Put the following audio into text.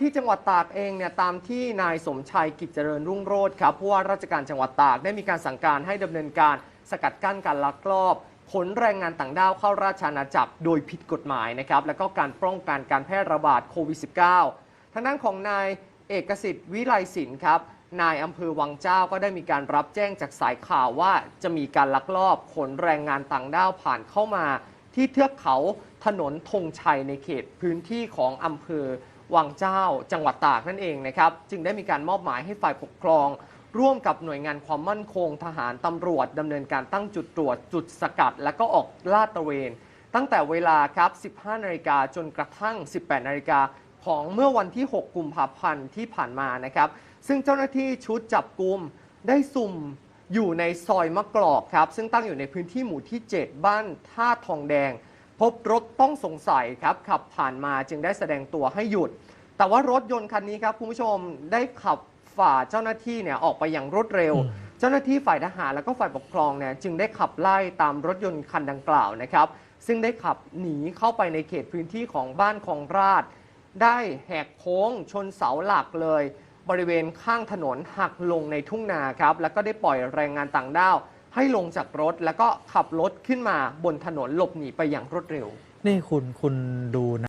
ที่จังหวัดตากเองเนี่ยตามที่นายสมชัยกิจเจริญรุ่งโรจน์ครับผู้ว่าราชการจังหวัดตากได้มีการสั่งการให้ดำเนินการสกัดกั้นการลักลอบขนแรงงานต่างด้าวเข้าราชอาณาจักรโดยผิดกฎหมายนะครับแล้วก็การป้องกันการแพร่ระบาดโควิด -19 ทางด้านของนายเอกสิทธิ์วิไลศิลป์ครับนายอำเภอวังเจ้าก็ได้มีการรับแจ้งจากสายข่าวว่าจะมีการลักลอบขนแรงงานต่างด้าวผ่านเข้ามา ที่เทือกเขาถนนธงชัยในเขตพื้นที่ของอำเภอ วังเจ้าจังหวัดตากนั่นเองนะครับ จึงได้มีการมอบหมายให้ฝ่ายปกครอง ร่วมกับหน่วยงานความมั่นคง ทหารตำรวจดำเนินการตั้งจุดตรวจจุดสกัด และก็ออกลาดตระเวน ตั้งแต่เวลาครับ 15 นาฬิกาจนกระทั่ง 18 นาฬิกาของเมื่อวันที่ 6 กุมภาพันธ์ที่ผ่านมานะครับ ซึ่งเจ้าหน้าที่ชุดจับกลุ่มได้สุ่มอยู่ในซอยมะกรอกครับ ซึ่งตั้งอยู่ในพื้นที่หมู่ที่ 7 บ้านท่าทองแดง พบรถต้องสงสัยครับขับผ่านมาจึงได้แสดงตัวให้หยุด แต่ว่ารถยนต์คันนี้ครับคุณผู้ชมได้ขับฝ่าเจ้าหน้าที่เนี่ยออกไปอย่างรวดเร็วอืมเจ้าหน้าที่ฝ่ายทหารแล้วก็ฝ่ายปกครองเนี่ยจึงได้ขับไล่ตามรถยนต์คันดังกล่าวนะครับ ซึ่งได้ขับหนีเข้าไปในเขตพื้นที่ของบ้านของราช ได้แหกโค้งชนเสาหลักเลย บริเวณข้างถนนหักลงในทุ่งนาครับแล้วก็ได้ปล่อยแรงงานต่างด้าว ให้ลงจากรถแล้วก็ขับรถขึ้นมาบนถนนหลบหนีไปอย่างรวดเร็ว นี่คุณคุณดูนะ